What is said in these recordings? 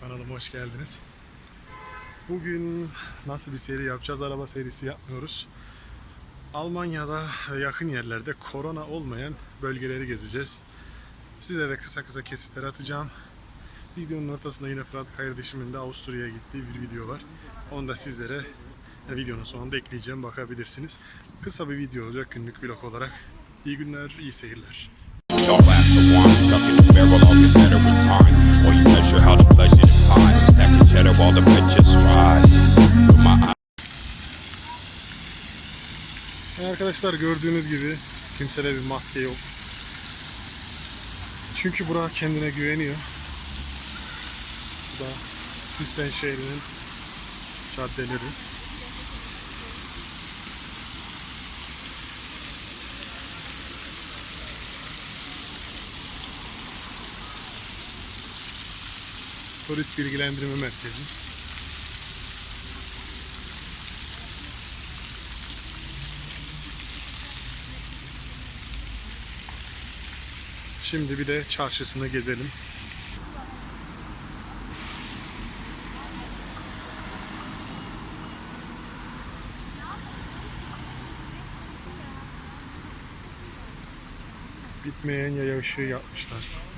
Kanalıma hoş geldiniz. Bugün nasıl bir seri yapacağız? Araba serisi yapmıyoruz. Almanya'da yakın yerlerde korona olmayan bölgeleri gezeceğiz. Size de kısa kısa kesitler atacağım. Videonun ortasında yine Fırat kardeşimin de Avusturya'ya gittiği bir video var. Onu da sizlere e, videonun sonunda ekleyeceğim. Bakabilirsiniz. Kısa bir video olacak günlük vlog olarak. İyi günler, iyi seyirler. Don't last so long, stuck in barrel, I'll get better with time. While you measure how the pleasure declines, I'm stacking cheddar while the riches rise. Arkadaşlar gördüğünüz gibi kimsede bir maske yok. Çünkü bura kendine güveniyor. Bu da Hüseyin şehrinin caddeleri. Turist bilgilendirme merkezi. Şimdi bir de çarşısını gezelim. Bitmeyen yaya ışığı yapmışlar.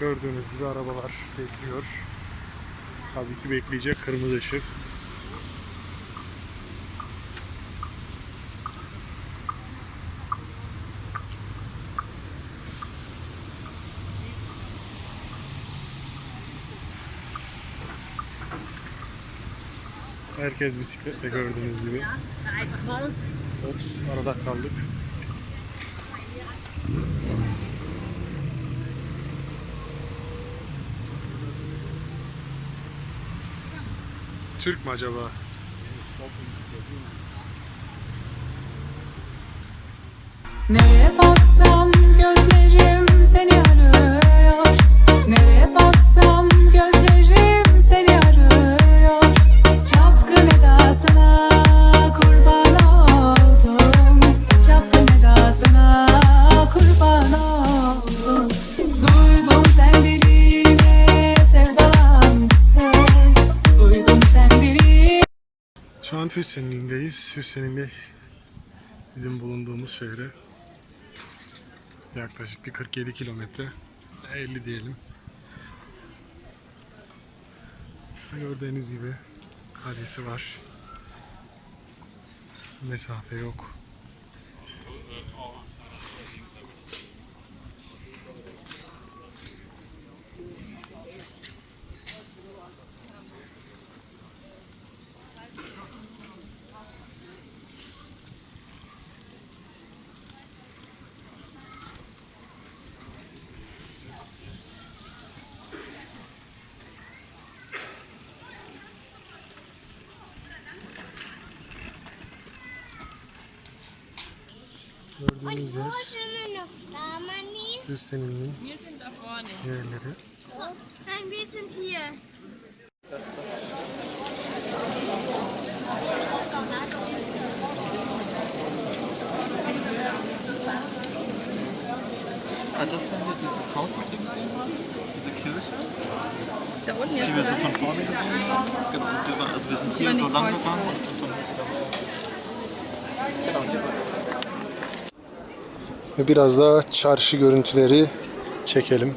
Gördüğünüz gibi arabalar bekliyor. Tabii ki bekleyecek kırmızı ışık. Herkes bisikletle gördüğünüz gibi. Ops arada kaldık. Türk mü acaba? Nereye baksam gözlerim Füsenli'ndeyiz. Füsenli bizim bulunduğumuz şehre yaklaşık bir 47 kilometre 50 diyelim. Gördüğünüz gibi kalesi var. Mesafe yok. Yer Wo sind wir noch da, Mami? Wir sind da vorne. yerleri. Nein, wir sind hier. Ah, das war hier dieses Haus, das wir gesehen haben? Diese Kirche, Da unten die jetzt, wir so von vorne gesehen haben? Genau, die also wir sind hier die so lang Kreuzung. Biraz daha çarşı görüntüleri çekelim.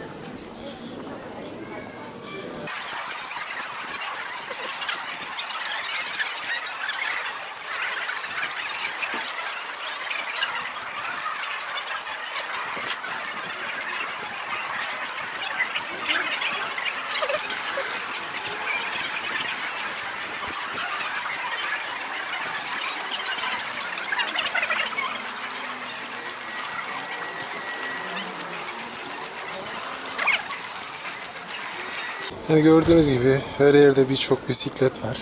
Yani gördüğünüz gibi her yerde birçok bisiklet var.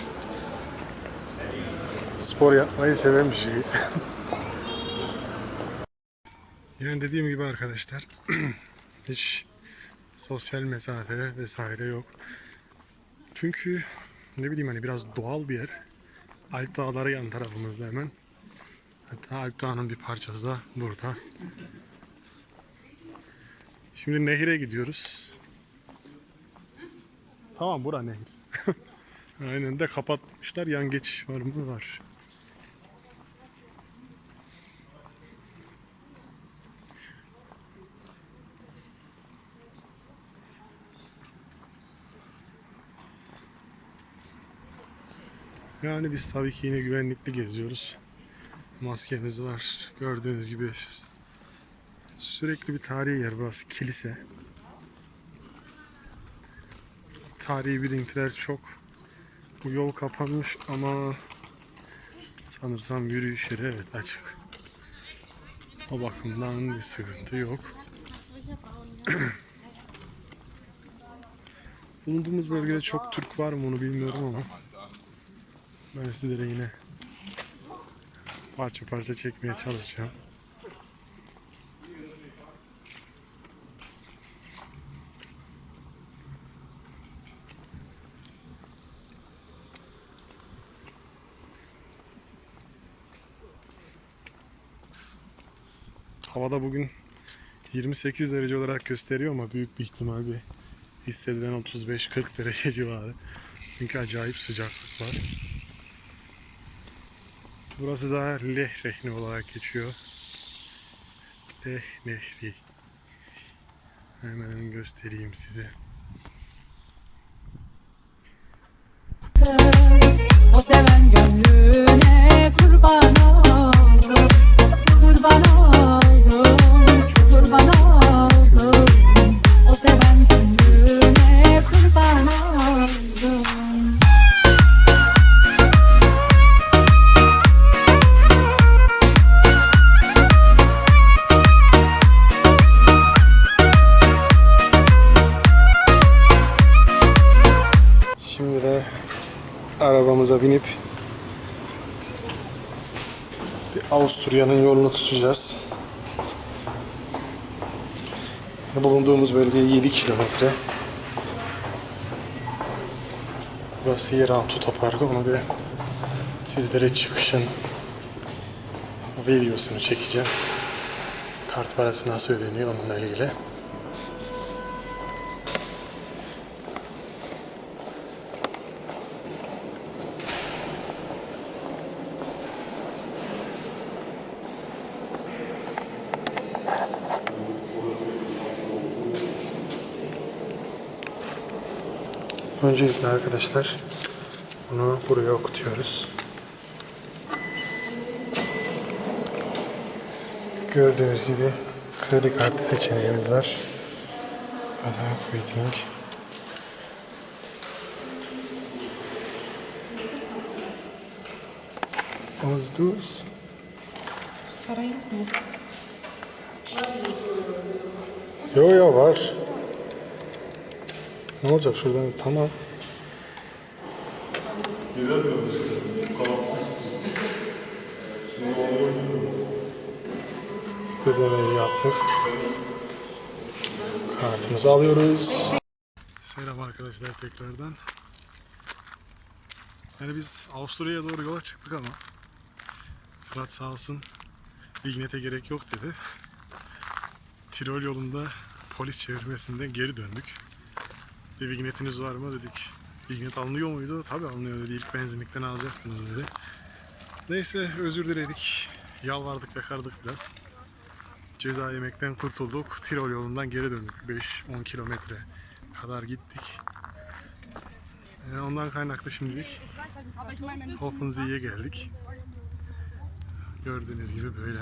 Spor yapmayı seven bir şehir. yani dediğim gibi arkadaşlar hiç sosyal mesafe vesaire yok. Çünkü ne bileyim hani biraz doğal bir yer. Alp Dağları yan tarafımızda hemen. Hatta Alp Dağı'nın bir parçası da burada. Şimdi nehire gidiyoruz. Tamam bura nehir. Aynen de kapatmışlar. Yan geçiş var mı? Var. Yani biz tabii ki yine güvenlikli geziyoruz. Maskemiz var. Gördüğünüz gibi sürekli bir tarihi yer burası. Kilise. Tarihi bilintiler çok. Bu yol kapanmış ama sanırsam yürüyüş yeri evet açık. O bakımdan bir sıkıntı yok. Bulunduğumuz bölgede çok Türk var mı onu bilmiyorum ama ben sizlere yine parça parça çekmeye çalışacağım. Havada bugün 28 derece olarak gösteriyor ama büyük bir ihtimal bir hissedilen 35-40 derece civarı. Çünkü acayip sıcaklık var. Burası da Leh Nehri olarak geçiyor. Leh Nehri. Hemen göstereyim size. Avusturya'nın yolunu tutacağız. Bulunduğumuz bölge 7 kilometre. Burası yeraltı otoparkı. Onu bir sizlere çıkışın videosunu çekeceğim. Kart parası nasıl ödeniyor onunla ilgili. Öncelikle arkadaşlar bunu buraya okutuyoruz. Gördüğünüz gibi kredi kartı seçeneğimiz var. Ada Quitting. Az dus. Yo yo var. Ne olacak şuradan? Tamam. Ödemeyi yaptık. Kartımızı alıyoruz. Selam arkadaşlar tekrardan. Yani biz Avusturya'ya doğru yola çıktık ama Fırat sağ olsun Vignet'e gerek yok dedi. Tirol yolunda polis çevirmesinden geri döndük. Bir vignetiniz var mı dedik. Vignet alınıyor muydu? Tabi alınıyor dedi. İlk benzinlikten alacaktınız dedi. Neyse özür diledik. Yalvardık yakardık biraz. Ceza yemekten kurtulduk. Tirol yolundan geri döndük. 5-10 kilometre kadar gittik. Yani ondan kaynaklı şimdilik Hoppenzee'ye geldik. Gördüğünüz gibi böyle.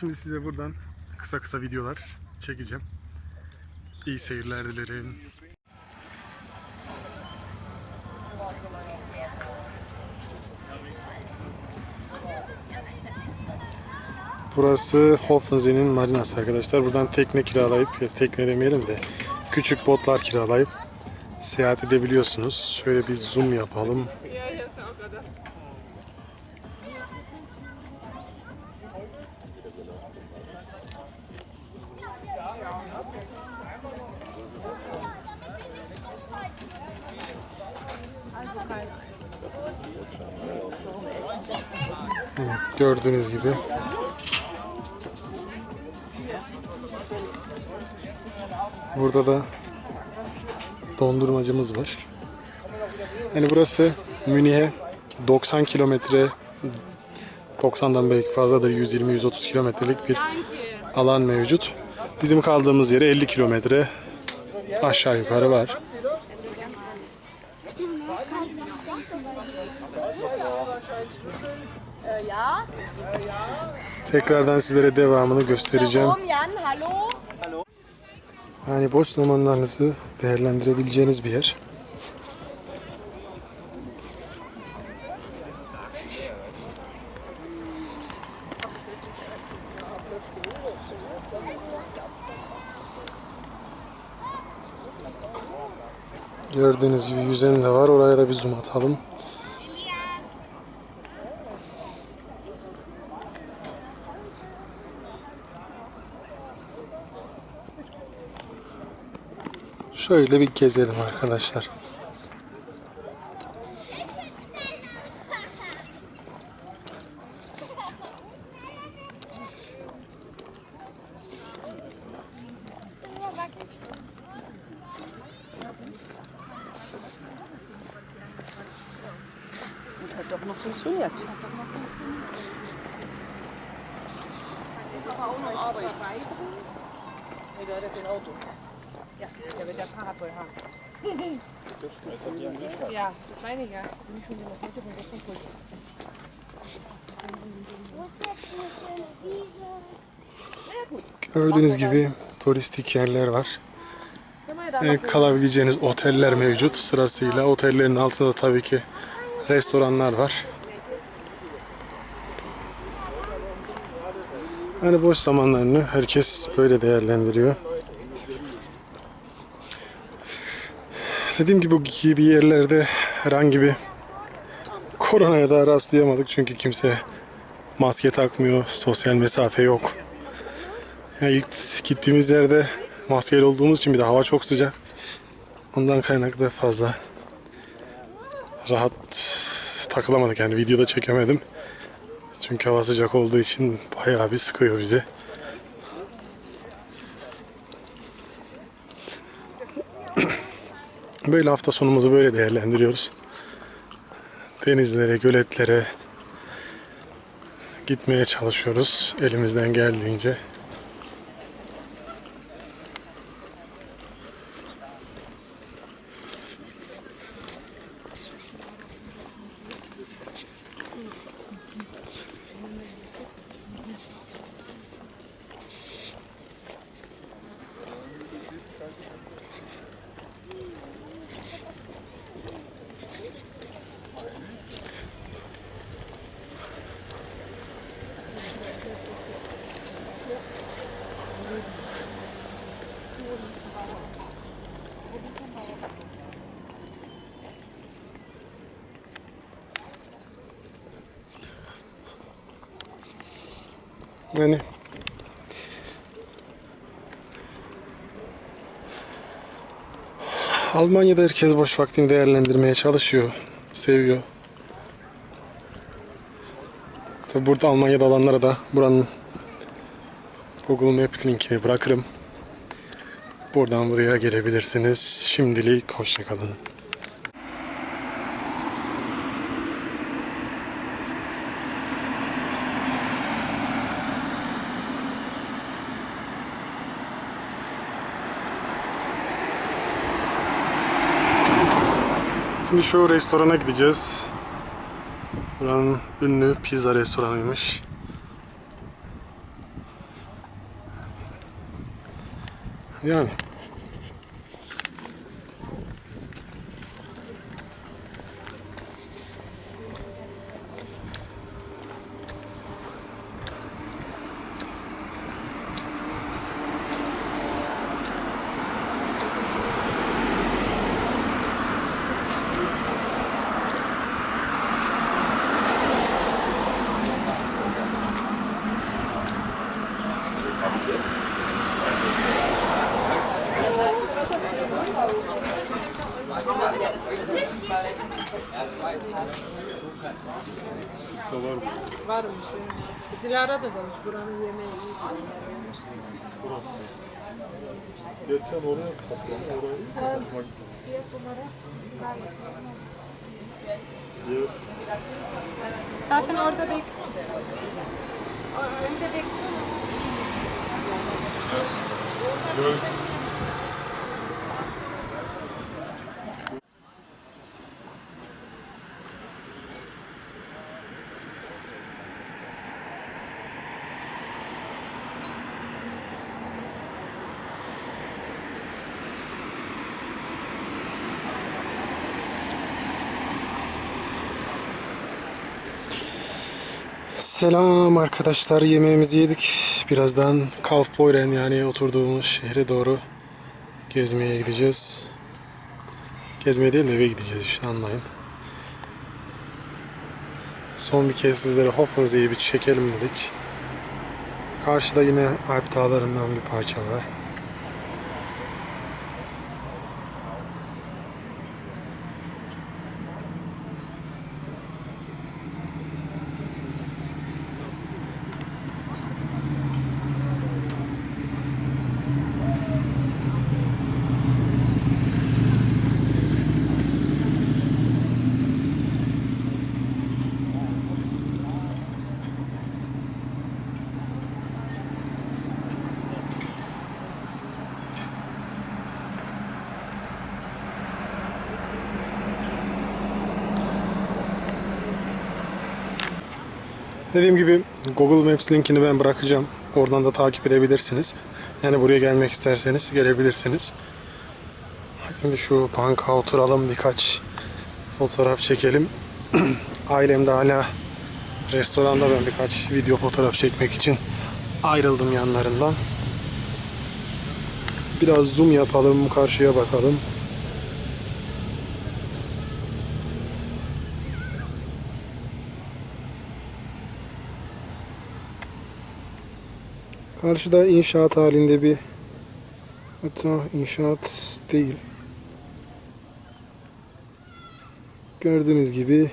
Şimdi size buradan kısa kısa videolar çekeceğim. İyi seyirler dilerim. Burası Hofensee'nin marinası arkadaşlar. Buradan tekne kiralayıp, tekne demeyelim de küçük botlar kiralayıp seyahat edebiliyorsunuz. Şöyle bir zoom yapalım. Gördüğünüz gibi Burada da dondurmacımız var. Yani burası Münih'e 90 kilometre 90'dan belki fazladır 120-130 kilometrelik bir alan mevcut. Bizim kaldığımız yere 50 kilometre aşağı yukarı var. Tekrardan sizlere devamını göstereceğim. Yani boş zamanlarınızı değerlendirebileceğiniz bir yer. Gördüğünüz gibi yüzen de var. Oraya da bir zoom atalım. Şöyle bir gezelim arkadaşlar. Hat doch noch funktioniert. Ja, der wird ja Parapol haben. Ja, meine ich ja. İch schon wieder heute von gestern voll. Gördüğünüz gibi turistik yerler var. Yani kalabileceğiniz oteller mevcut sırasıyla. Otellerin altında tabii ki restoranlar var. Yani boş zamanlarını herkes böyle değerlendiriyor. Dediğim gibi bu gibi yerlerde herhangi bir koronaya da rastlayamadık çünkü kimse maske takmıyor, sosyal mesafe yok. Yani ilk gittiğimiz yerde maskeli olduğumuz için bir de hava çok sıcak. Ondan kaynaklı fazla rahat takılamadık yani videoda çekemedim. Çünkü hava sıcak olduğu için bayağı bir sıkıyor bizi. Böyle hafta sonumuzu böyle değerlendiriyoruz. Denizlere, göletlere gitmeye çalışıyoruz elimizden geldiğince. Yani Almanya'da herkes boş vaktini değerlendirmeye çalışıyor, seviyor. Tabi burada Almanya'da olanlara da buranın Google Maps linkini bırakırım. Buradan buraya gelebilirsiniz. Şimdilik hoşçakalın. Şimdi şu restorana gideceğiz. Buranın ünlü pizza restoranıymış. Yani. Varmış. evet. Dilara da demiş buranın yemeği iyi. diyor. Geçen oraya toplam orayı saçma gitti. Zaten orada bek... Önde bekliyorum. Göl. Selam arkadaşlar yemeğimizi yedik. Birazdan Kaufbeuren yani oturduğumuz şehre doğru gezmeye gideceğiz. Gezmeye değil de eve gideceğiz işte anlayın. Son bir kez sizlere Hofmannsey'i bir çekelim dedik. Karşıda yine Alp dağlarından bir parça var. Dediğim gibi Google Maps linkini ben bırakacağım. Oradan da takip edebilirsiniz. Yani buraya gelmek isterseniz gelebilirsiniz. Şimdi şu banka oturalım birkaç fotoğraf çekelim. Ailem de hala restoranda ben birkaç video fotoğraf çekmek için ayrıldım yanlarından. Biraz zoom yapalım, karşıya bakalım. Karşıda inşaat halinde bir hatta inşaat değil. Gördüğünüz gibi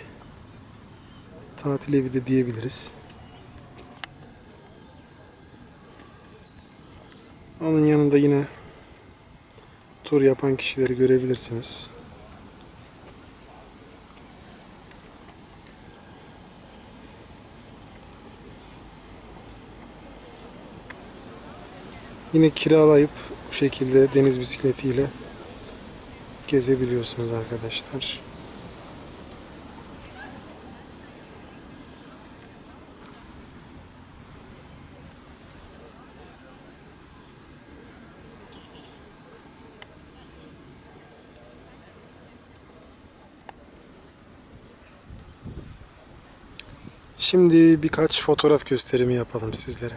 tatil evi de diyebiliriz. Onun yanında yine tur yapan kişileri görebilirsiniz. Yine kiralayıp bu şekilde deniz bisikletiyle gezebiliyorsunuz arkadaşlar. Şimdi birkaç fotoğraf gösterimi yapalım sizlere.